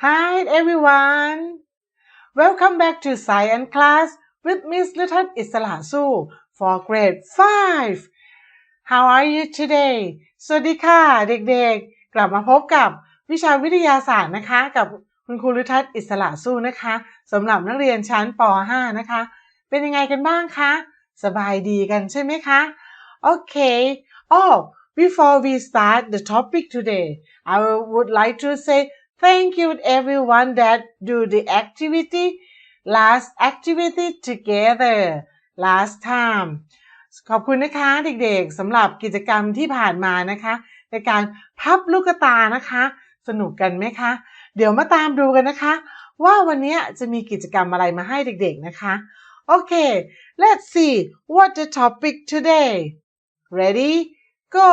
Hi everyone! Welcome back to Science class with Miss Little Isla Su for grade 5. How are you today? สวัสดีค่ะเด็กๆ กลับมาพบกับวิชาวิทยาศาสตร์นะคะ กับคุณครูลิทัศน์อิสระสู้นะคะสำหรับนักเรียนชั้นป .5 นะคะ เป็นยังไงกันบ้างคะ สบายดีกันใช่ไหมคะ โอเค oh before we start the topic today I would like to say thank you everyone that do the activity last activity together last time ขอบคุณนะคะเด็กๆสำหรับกิจกรรมที่ผ่านมานะคะ ในการพับลูกตานะคะ สนุกกันไหมคะ เดี๋ยวมาตามดูกันนะคะ ว่าวันนี้จะมีกิจกรรมอะไรมาให้เด็กๆนะคะ โอเค let's see what the topic today ready go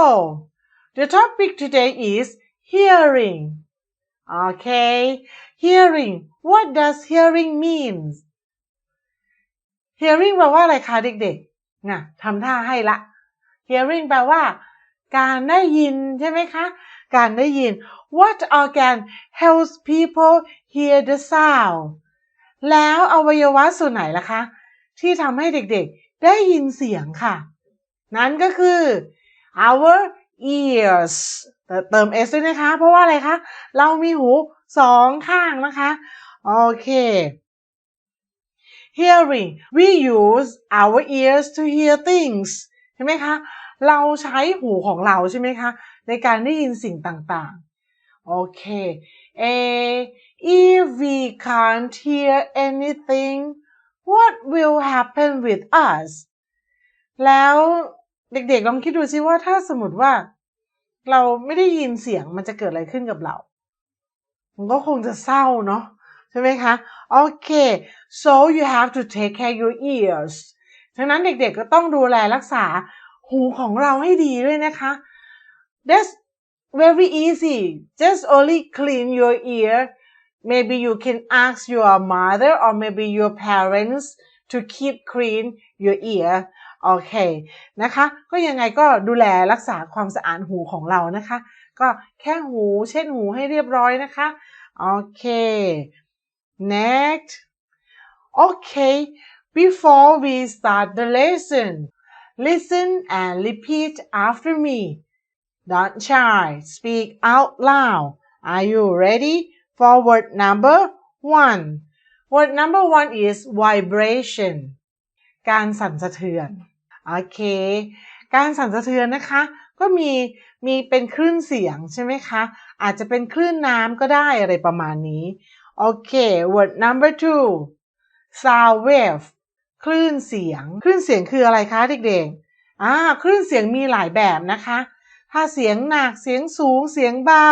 the topic today is hearing okay hearing what does hearing means hearing แปลว่าอะไรคะเด็กๆนะทำท่าให้ละ hearing แปลว่า การได้ยินใช่ไหมคะ การได้ยิน what organ helps people hear the sound แล้วอวัยวะส่วนไหนล่ะคะ ที่ทำให้เด็กๆ ได้ยินเสียงค่ะ นั่นก็คือ our ears เติม s ด้วยนะคะ เพราะว่าอะไรคะ เรามีหูสองข้างนะคะ โอเค hearing we use our ears to hear things ใช่ไหมคะ เราใช้หูของเราใช่ไหมคะ ในการได้ยินสิ่งต่างๆ โอเค A if we can't hear anything what will happen with us แล้วเด็กๆลองคิดดูซิว่าถ้าสมมติว่า เราไม่ได้ยินเสียงมันจะเกิดอะไรขึ้นกับเรา มันก็คงจะเศร้าเนาะใช่ไหมคะ โอเค so you have to take care your ears ฉะนั้นเด็กๆก็ต้องดูแลรักษาหูของเราให้ดีด้วยนะคะ that's very easy just only clean your ear maybe you can ask your mother or maybe your parents to keep clean your ear โอเคนะคะ ก็ยังไงก็ดูแลรักษาความสะอาดหูของเรานะคะ ก็แค่หูเช็ดหูให้เรียบร้อยนะคะโอเค next okay before we start the lesson listen and repeat after me don't shy speak out loud are you ready for word number one word number one is vibration การสั่นสะเทือน โอเค การสั่นสะเทือนนะคะ ก็มีมีเป็นคลื่นเสียงใช่ไหมคะ อาจจะเป็นคลื่นน้ำก็ได้อะไรประมาณนี้ โอเค word number two sound wave คลื่นเสียง คลื่นเสียงคืออะไรคะเด็กๆอ่าคลื่นเสียงมีหลายแบบนะคะ ถ้าเสียงหนัก เสียงสูง เสียงเบา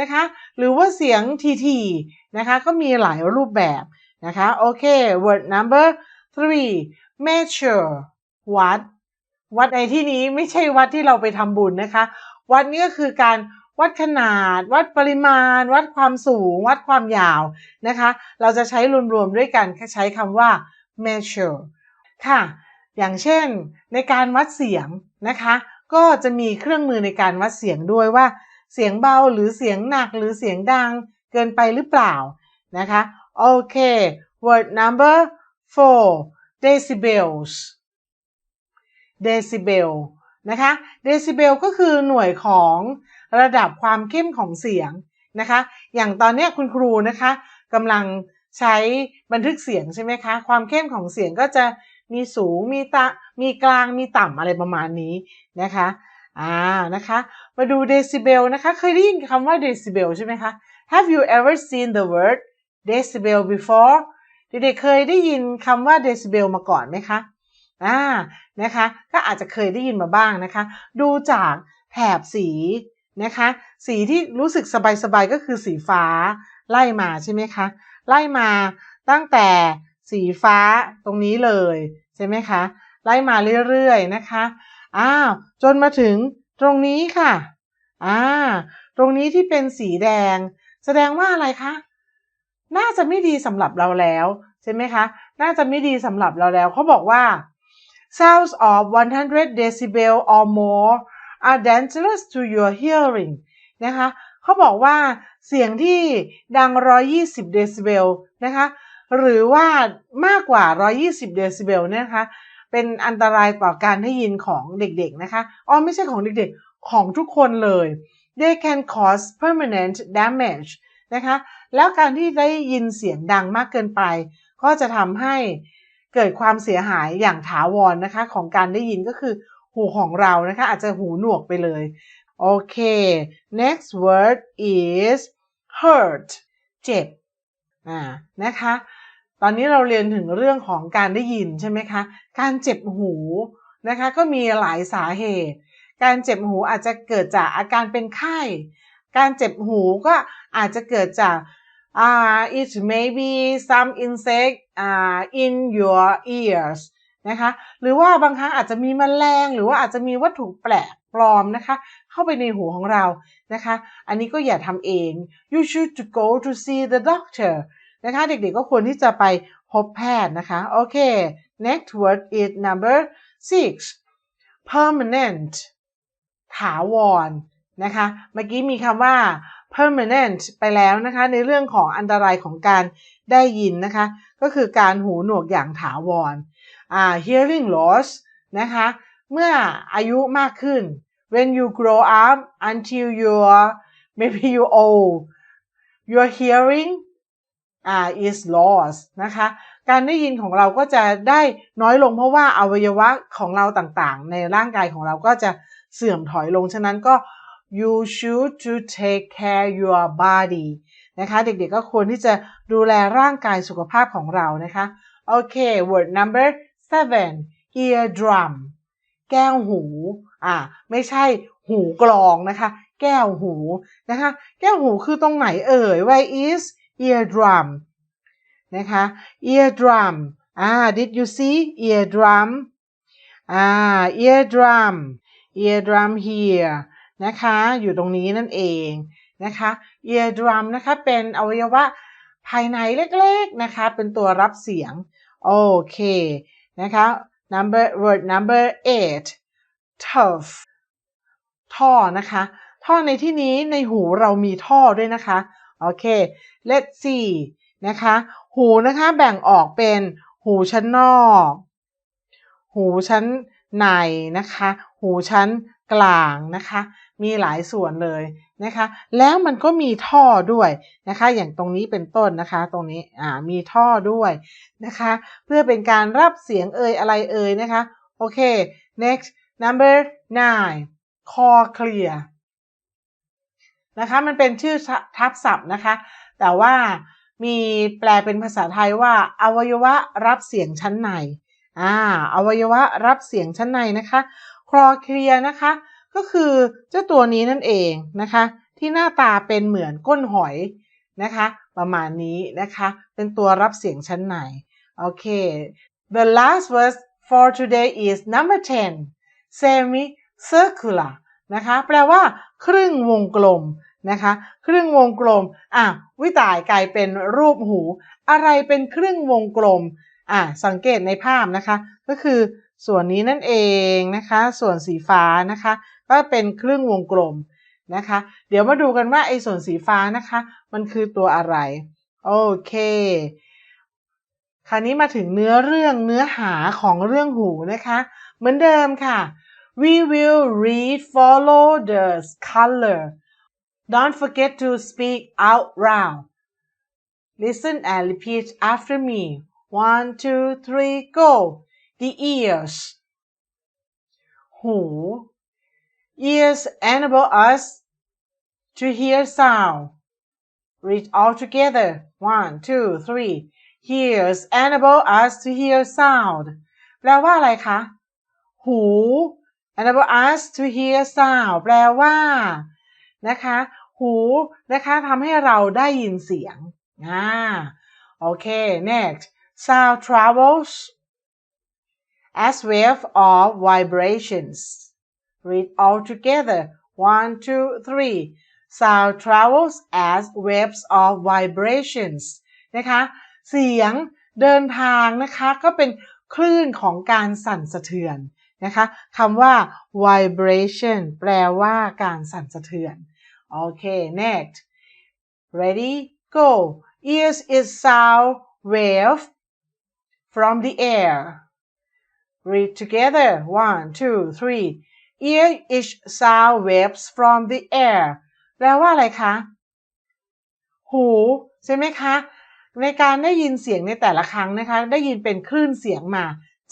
นะคะ หรือว่าเสียงทีๆนะคะ ก็มีหลายรูปแบบนะคะ โอเค word number three measure วัด วัดในที่นี้ไม่ใช่วัดที่เราไปทำบุญนะคะ วัดนี้ก็คือการวัดขนาด วัดปริมาณ วัดความสูง วัดความยาวนะคะ เราจะใช้รวมๆด้วยกันใช้คำว่า measure ค่ะ อย่างเช่นในการวัดเสียงนะคะ ก็จะมีเครื่องมือในการวัดเสียงด้วยว่า เสียงเบาหรือเสียงหนักหรือเสียงดังเกินไปหรือเปล่านะคะ โอเค word number four decibels decibel นะคะ decibel ก็คือหน่วยของระดับความเข้มของเสียงนะคะ อย่างตอนนี้คุณครูนะคะกำลังใช้บันทึกเสียงใช่ไหมคะ ความเข้มของเสียงก็จะมีสูง มีตะมีกลาง มีต่ำอะไรประมาณนี้นะคะ อ่า นะคะ มาดู decibel นะคะ เคยได้ยินคำว่า decibel ใช่ไหมคะ Have you ever seen the word decibel before เด็กๆเคยได้ยินคำว่า decibel มาก่อนไหมคะ อ่านะคะก็อาจจะเคยได้ยินมาบ้างนะคะ ดูจากแถบสีนะคะสีที่รู้สึกสบายๆก็คือสีฟ้าไล่มาใช่ไหมคะไล่มาตั้งแต่สีฟ้าตรงนี้เลยใช่ไหมคะไล่มาเรื่อยๆนะคะอ้าวจนมาถึงตรงนี้ค่ะอ่าตรงนี้ที่เป็นสีแดง แสดงว่าอะไรคะน่าจะไม่ดีสำหรับเราแล้วใช่ไหมคะน่าจะไม่ดีสำหรับเราแล้วเขาบอกว่า sounds of 100 decibel or more are dangerous to your hearing นะคะเขาบอกว่าเสียงที่ดัง 120 เดซิเบลนะคะหรือว่ามากกว่า 120 เดซิเบลนะคะเป็นอันตรายต่อการได้ยินของเด็กๆนะคะอ๋อไม่ใช่ของเด็กๆ ของทุกคนเลย they can cause permanent damage นะคะแล้วการที่ได้ยินเสียงดังมากเกินไป ก็จะทำให้ เกิดความเสียหายอย่างถาวรนนะคะ ของการได้ยินก็คือ หูของเรานะคะ อาจจะหูหนวกไปเลยโอเค next word is hurt เจ็บอ่านะคะ ตอนนี้เราเรียนถึงเรื่องของการได้ยินใช่ไหมคะ การเจ็บหูนะคะก็มีหลายสาเหตุ การเจ็บหูอาจจะเกิดจากอาการเป็นไข้ การเจ็บหูก็อาจจะเกิดจาก uh, it may be some insect in your ears นะคะหรือว่าบางครั้งอาจจะมีมแมลง หรือว่าอาจจะมีวัตถุแปลกปลอมนะคะเข้าไปในหูของเรานะคะอันนี้ก็อย่าทำเอง you should to go to see the doctor นะคะเด็กๆก็ควรที่จะไปพบแพทย์นะคะโอเค next word is number six permanent ถาวรนะคะเมื่อกี้มีคำว่า permanent ไปแล้วนะคะ ในเรื่องของอันตรายของการได้ยินนะคะ ก็คือการหูหนวกอย่างถาวร uh, hearing loss นะคะ เมื่ออายุมากขึ้น when you grow up until you're maybe you old your hearing uh, is lost นะคะ การได้ยินของเราก็จะได้น้อยลงเพราะว่าอวัยวะของเราต่างๆ ในร่างกายของเราก็จะเสื่อมถอยลง ฉะนั้นก็ you should to take care your body นะคะ เด็กๆก็ควรที่จะดูแลร่างกายสุขภาพของเรานะคะ โอเค word number seven eardrum แก้วหู อ่า ไม่ใช่หูกลองนะคะ แก้วหูนะคะ แก้วหูคือตรงไหนเอ่ย where is eardrum นะคะ eardrum อ่า did you see eardrum อ่า eardrum eardrum here นะคะ อยู่ตรงนี้นั่นเองนะคะ eardrum นะคะเป็นอวัยวะภายในเล็กๆนะคะ เป็นตัวรับเสียง โอเคนะคะ number word number eight tough ท่อนะคะ ท่อในที่นี้ในหูเรามีท่อด้วยนะคะ โอเค let's see นะคะ หูนะคะแบ่งออกเป็นหูชั้นนอก หูชั้นในนะคะ หูชั้นกลางนะคะ มีหลายส่วนเลยนะคะ แล้วมันก็มีท่อด้วยนะคะ อย่างตรงนี้เป็นต้นนะคะ ตรงนี้อ่ามีท่อด้วยนะคะ เพื่อเป็นการรับเสียงเอ่ยอะไรเอ่ยนะคะ โอเค next number nine call clear นะคะ มันเป็นชื่อทับศัพท์นะคะ แต่ว่ามีแปลเป็นภาษาไทยว่า อวัยวะรับเสียงชั้นใน อ่า อวัยวะรับเสียงชั้นในนะคะ คลอเคลียนะคะ ก็คือเจ้าตัวนี้นั่นเองนะคะ ที่หน้าตาเป็นเหมือนก้นหอยนะคะ ประมาณนี้นะคะ เป็นตัวรับเสียงชั้นในโอเค the last verse for today is number 10 semi circular นะคะ แปลว่า ครึ่งวงกลมนะคะ ครึ่งวงกลมอะวิตายกลายเป็นรูปหู อะไรเป็นครึ่งวงกลมอะสังเกตในภาพนะคะ ก็คือส่วนนี้นั่นเองนะคะ ส่วนสีฟ้านะคะ ก็เป็นครึ่งวงกลมนะคะ เดี๋ยวมาดูกันว่าไอ้ส่วนสีฟ้านะคะ มันคือตัวอะไร โอเค คราวนี้มาถึงเนื้อเรื่องเนื้อหาของเรื่องหูนะคะ เหมือนเดิมค่ะ we will read follow the color don't forget to speak out loud listen and repeat after me one two three go the ears หู ears enable us to hear sound read all together one two three ears enable us to hear sound แปลว่าอะไรคะ หู enable us to hear sound แปลว่านะคะ หูนะคะทำให้เราได้ยินเสียงอ่าโอเค next sound travels as wave of vibrations read all together one two three sound travels as waves of vibrations นะคะ เสียงเดินทางนะคะก็เป็นคลื่นของการสั่นสะเทือนนะคะคำว่า vibration แปลว่าการสั่นสะเทือน โอเค next ready go ears is sound wave from the air read together one two three ear is sound waves from the air แปลว่าอะไรคะ หูใช่ไหมคะ ในการได้ยินเสียงในแต่ละครั้งนะคะ ได้ยินเป็นคลื่นเสียงมา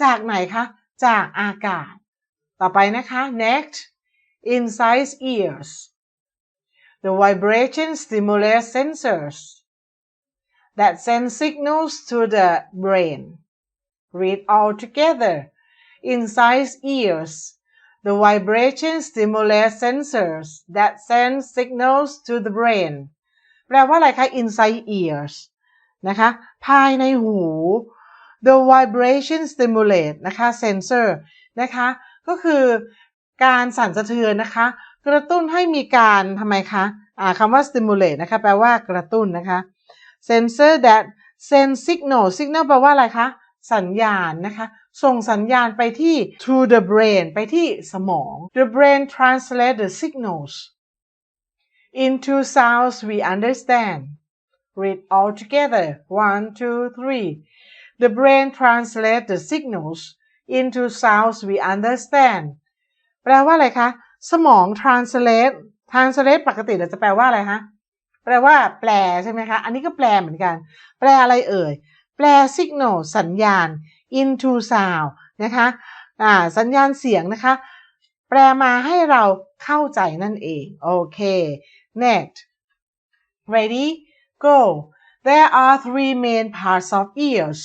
จากไหนคะ จากอากาศ ต่อไปนะคะ next inside ears the vibration stimulates sensors that send signals to the brain read all together inside ears the vibration stimulates sensors that send signals to the brain แปลว่าอะไรคะ inside ears นะคะ ภายในหู the vibration stimulate นะคะ sensor นะคะ ก็คือการสั่นสะเทือนนะคะ กระตุ้นให้มีการทำไมคะะคำว่า stimulate นะคะ แปลว่ากระตุ้นนะคะ sensor that send signal signal แปลว่าอะไรคะ สัญญาณนะคะ ส่งสัญญาณไปที่ to the brain ไปที่สมอง the brain translate the signals into sounds we understand. Read all together. One, two, three. The brain translates the signals into sounds we understand. แปลว่าอะไรคะ สมอง translate translate ปกติเราจะแปลว่าอะไรคะแปลว่า แปลใช่ไหมคะ อันนี้ก็แปลเหมือนกัน แปลอะไรเอ่ย แปล signal สัญญาณ into sound นะคะอ่าสัญญาณเสียงนะคะ แปลมาให้เราเข้าใจนั่นเอง โอเค next ready go there are three main parts of ears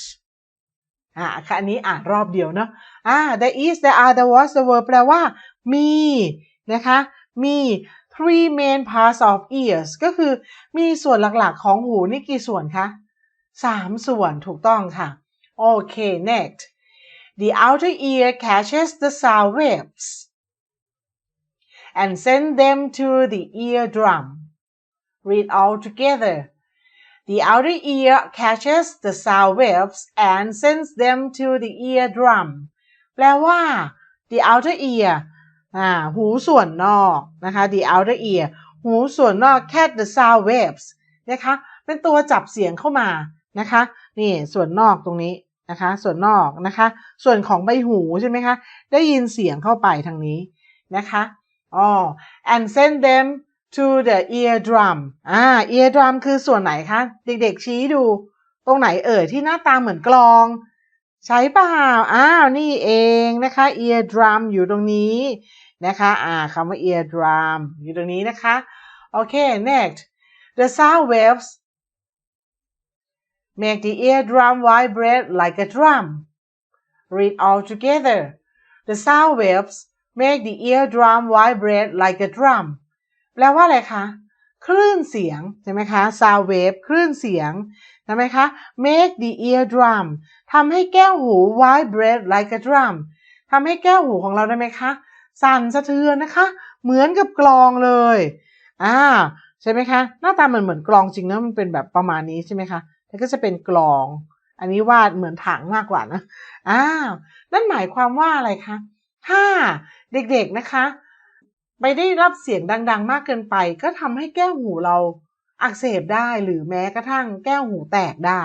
อ่าค่ะอันนี้อ่านรอบเดียวเนาะอ่า there is there are there was there were แปลว่า มีนะคะ มี three main parts of ears ก็คือมีส่วนหลักๆของหูนี่กี่ส่วนคะสามส่วนถูกต้องค่ะ โอเค next the outer ear catches the sound waves and send them to the eardrum. Read all together. The outer ear catches the sound waves and sends them to the eardrum. แปลว่า the outer ear อ่าหูส่วนนอกนะคะ the outer ear หูส่วนนอก catch the sound waves นะคะ เป็นตัวจับเสียงเข้ามานะคะ นี่ส่วนนอกตรงนี้ นะคะ ส่วนนอกนะคะ ส่วนของใบหูใช่ไหมคะ ได้ยินเสียงเข้าไปทางนี้นะคะอ๋อ and send them to the eardrum อ่า eardrum คือส่วนไหนคะ เด็กๆชี้ดู ตรงไหนเอ่ยที่หน้าตาเหมือนกลอง ใช้เปล่าอ้าว นี่เองนะคะ eardrum อยู่ตรงนี้นะคะอ่าคำว่า eardrum อยู่ตรงนี้นะคะ โอเค next the sound waves make the eardrum vibrate like a drum read all together the sound waves make the eardrum vibrate like a drum แปลว่าอะไรคะ คลื่นเสียง ใช่ไหมคะ sound wave คลื่นเสียง ใช่ไหมคะ make the eardrum ทำให้แก้วหู vibrate like a drum ทำให้แก้วหูของเราได้ไหมคะ สั่นสะเทือนนะคะ เหมือนกับกลองเลย อ่า ใช่ไหมคะ หน้าตาเหมือนเหมือนกลองจริงนะ มันเป็นแบบประมาณนี้ใช่ไหมคะ แล้วก็จะเป็นกลอง อันนี้วาดเหมือนถังมากกว่านะอ้าวนั่นหมายความว่าอะไรคะถ้าเด็กๆนะคะ ไปได้รับเสียงดัง ๆ มากเกินไป ก็ทำให้แก้วหูเราอักเสบได้หรือแม้กระทั่งแก้วหูแตกได้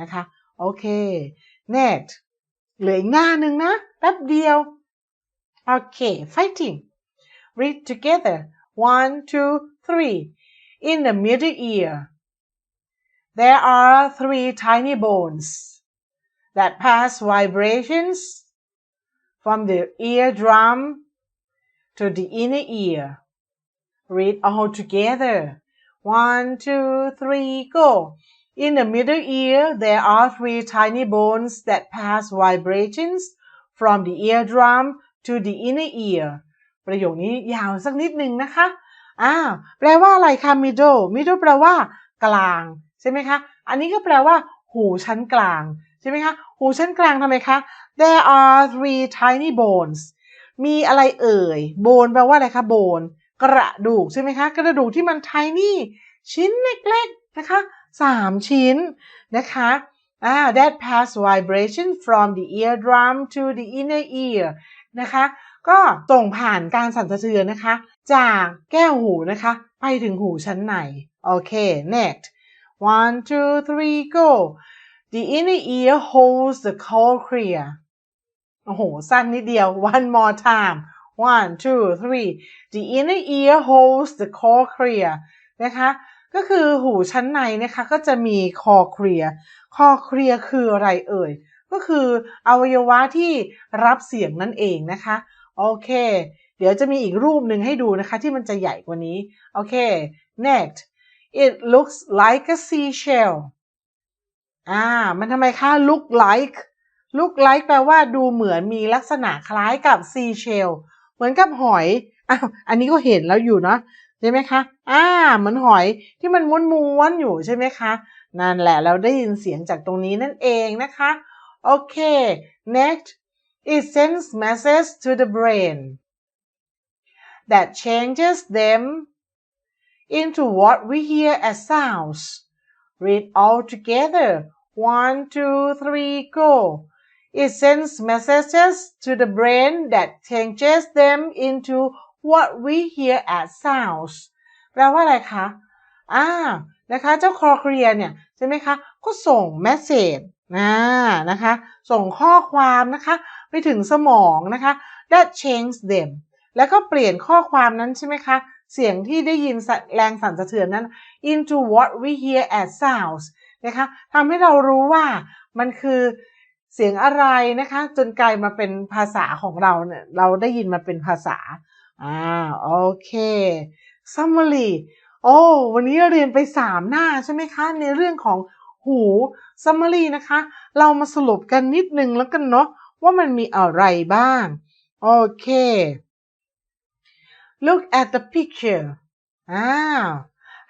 นะคะโอเค next เหลืออีกหน้าหนึ่งนะ แป๊บเดียว โอเค fighting read together one two three in the middle ear there are three tiny bones that pass vibrations from the eardrum to the inner ear. Read all together. One, two, three, go. In the middle ear, there are three tiny bones that pass vibrations from the eardrum to the inner ear. ประโยคนี้ยาวสักนิดหนึ่งนะคะอ้าวแปลว่าอะไรคะ middle middle แปลว่ากลาง ใช่ไหมคะ อันนี้ก็แปลว่า หูชั้นกลาง ใช่ไหมคะ หูชั้นกลางทำไมคะ there are three tiny bones มีอะไรเอ่ยโบนแปลว่าอะไรคะโบนกระดูกใช่ไหมคะ กระดูกที่มัน tiny ชิ้นเล็กๆนะคะสามชิ้นนะคะอ่า that pass vibration from the eardrum to the inner ear นะคะก็ส่งผ่านการสั่นสะเทือนนะคะ จากแก้วหูนะคะ ไปถึงหูชั้นในโอเค next one two three go the inner ear holds the cochlea โอ้โห สั้นนิดเดียว one more time one two three the inner ear holds the cochlea นะคะ ก็คือหูชั้นในนะคะ ก็จะมีคอเคลียคอเคลียคืออะไรเอ่ย ก็คืออวัยวะที่รับเสียงนั่นเองนะคะ โอเค เดี๋ยวจะมีอีกรูปหนึ่งให้ดูนะคะ ที่มันจะใหญ่กว่านี้ โอเค next it looks like a seashell อ่า มันทำไมคะ look like look like แปลว่าดูเหมือนมีลักษณะคล้ายกับ seashell เหมือนกับหอยอ้าวอันนี้ก็เห็นแล้วอยู่เนาะใช่ไหมคะ อ่า เหมือนหอยที่มันม้วนๆอยู่ใช่ไหมคะ นั่นแหละเราได้ยินเสียงจากตรงนี้นั่นเองนะคะ โอเค next it sends message to the brain that changes them into what we hear as sounds read all together one two three go it sends messages to the brain that changes them into what we hear as sounds แปลว่าอะไรคะ อ่า นะคะ เจ้าคอเคลียเนี่ย ใช่ไหมคะ ก็ส่งเมสเซจนะนะคะ ส่งข้อความนะคะ ไปถึงสมองนะคะ that change them แล้วก็เปลี่ยนข้อความนั้นใช่ไหมคะ เสียงที่ได้ยินแรงสั่นสะเทือนนั้น into what we hear as sounds นะคะทำให้เรารู้ว่ามันคือเสียงอะไรนะคะ จนกลายมาเป็นภาษาของเราเนี่ยเราได้ยินมาเป็นภาษาอ่าโอเค summary โอ้วันนี้เรียนไป3หน้าใช่ไหมคะ ในเรื่องของหู summary นะคะ เรามาสรุปกันนิดนึงแล้วกันเนาะว่ามันมีอะไรบ้าง โอเค look at the picture อ่า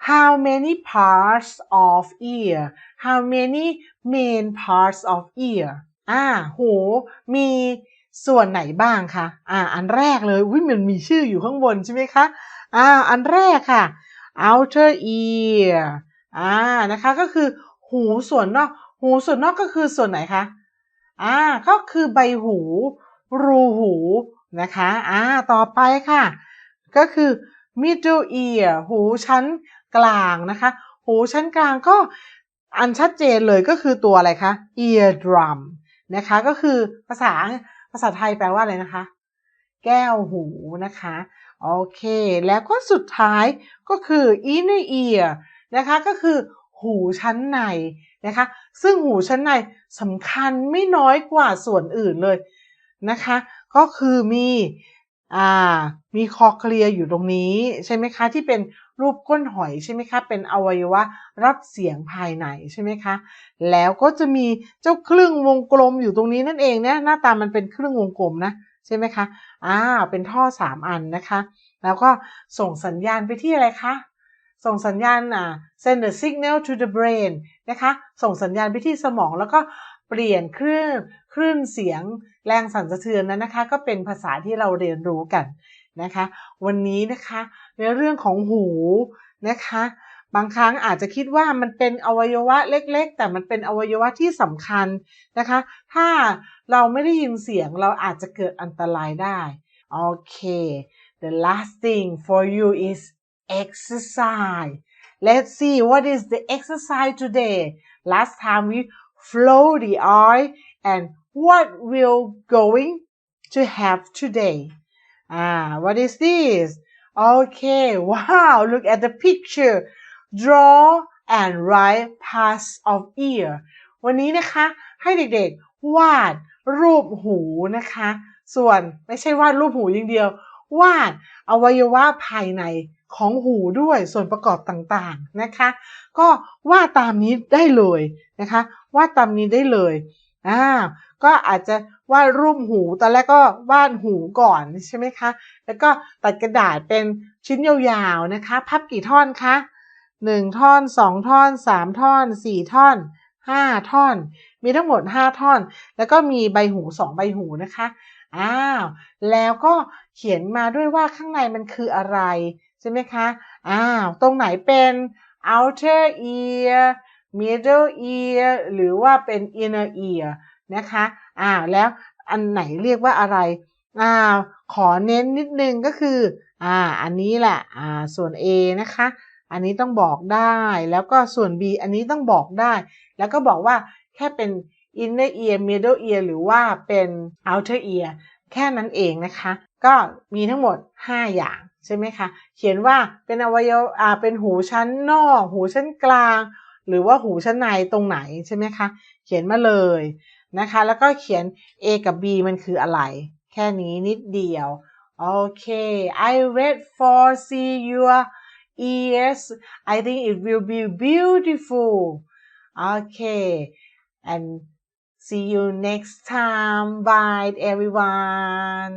how many parts of ear how many main parts of ear อ่าหูมีส่วนไหนบ้างคะ อ่า อันแรกเลย อุ้ยมันมีชื่ออยู่ข้างบนใช่ไหมคะ อ่า อันแรกค่ะ outer ear อ่า นะคะ ก็คือหูส่วนนอก หูส่วนนอกก็คือส่วนไหนคะ อ่า ก็คือใบหู รูหู นะคะ อ่า ต่อไปค่ะ ก็คือ middle ear หูชั้นกลางนะคะ หูชั้นกลางก็อันชัดเจนเลยก็คือตัวอะไรคะ ear drum นะคะ ก็คือภาษาภาษาไทยแปลว่าอะไรนะคะ แก้วหูนะคะ โอเค แล้วก็สุดท้ายก็คือ inner ear นะคะ ก็คือหูชั้นในนะคะ ซึ่งหูชั้นในสำคัญไม่น้อยกว่าส่วนอื่นเลยนะคะ ก็คือมี อ่า มีคอเคลียอยู่ตรงนี้ใช่ไหมคะ ที่เป็นรูปก้นหอยใช่ไหมคะ เป็นอวัยวะรับเสียงภายในใช่ไหมคะ แล้วก็จะมีเจ้าครึ่งวงกลมอยู่ตรงนี้นั่นเองเนี่ยหน้าตามันเป็นครึ่งวงกลมนะใช่ไหมคะอ่าเป็นท่อสามอันนะคะ แล้วก็ส่งสัญญาณไปที่อะไรคะส่งสัญญาณอ่า send the signal to the brain นะคะ ส่งสัญญาณไปที่สมองแล้วก็ เปลี่ยนคลื่นคลื่นเสียงแรงสั่นสะเทือนนั้นนะคะ ก็เป็นภาษาที่เราเรียนรู้กันนะคะ วันนี้นะคะในเรื่องของหูนะคะ บางครั้งอาจจะคิดว่ามันเป็นอวัยวะเล็ก ๆ แต่มันเป็นอวัยวะที่สำคัญนะคะ ถ้าเราไม่ได้ยินเสียงเราอาจจะเกิดอันตรายได้โอเค the last thing for you is exercise let's see what is the exercise today last time we flow the eye and what we're going to have today ah what is this okay wow look at the picture draw and write parts of ear วันนี้นะคะให้เด็กๆ วาดรูปหูนะคะ ส่วนไม่ใช่วาดรูปหูอย่างเดียว วาดอวัยวะภายใน ของหูด้วยส่วนประกอบต่างๆนะคะ ก็วาดตามนี้ได้เลยนะคะวาดตามนี้ได้เลยอ่าก็อาจจะวาดรูปหูตอนแรกก็วาดหูก่อนใช่ไหมคะ แล้วก็ตัดกระดาษเป็นชิ้นยาวๆนะคะ พับกี่ท่อนคะหนึ่งท่อนสองท่อนสามท่อนสี่ท่อนห้าท่อน มีทั้งหมดห้าท่อน แล้วก็มีใบหูสองใบหูนะคะอ้าวแล้วก็เขียนมาด้วยว่าข้างในมันคืออะไร ใช่ไหมคะอ้าวตรงไหนเป็น outer ear middle ear หรือว่าเป็น inner ear นะคะอ้าวแล้วอันไหนเรียกว่าอะไรอ้าวขอเน้นนิดนึงก็คืออ่าอันนี้แหละอ่าส่วน A นะคะอันนี้ต้องบอกได้แล้วก็ส่วน B อันนี้ต้องบอกได้ แล้วก็บอกว่าแค่เป็น inner ear middle ear หรือว่าเป็น outer ear แค่นั้นเองนะคะ ก็มีทั้งหมด 5 อย่าง ใช่ไหมคะ เขียนว่าเป็นอวัยวะอ่าเป็นหูชั้นนอก หูชั้นกลาง หรือว่าหูชั้นในตรงไหนใช่ไหมคะ เขียนมาเลยนะคะ แล้วก็เขียน A กับ B มันคืออะไร แค่นี้นิดเดียว โอเค I wait for see your ears I think it will be beautiful okay and see you next time bye everyone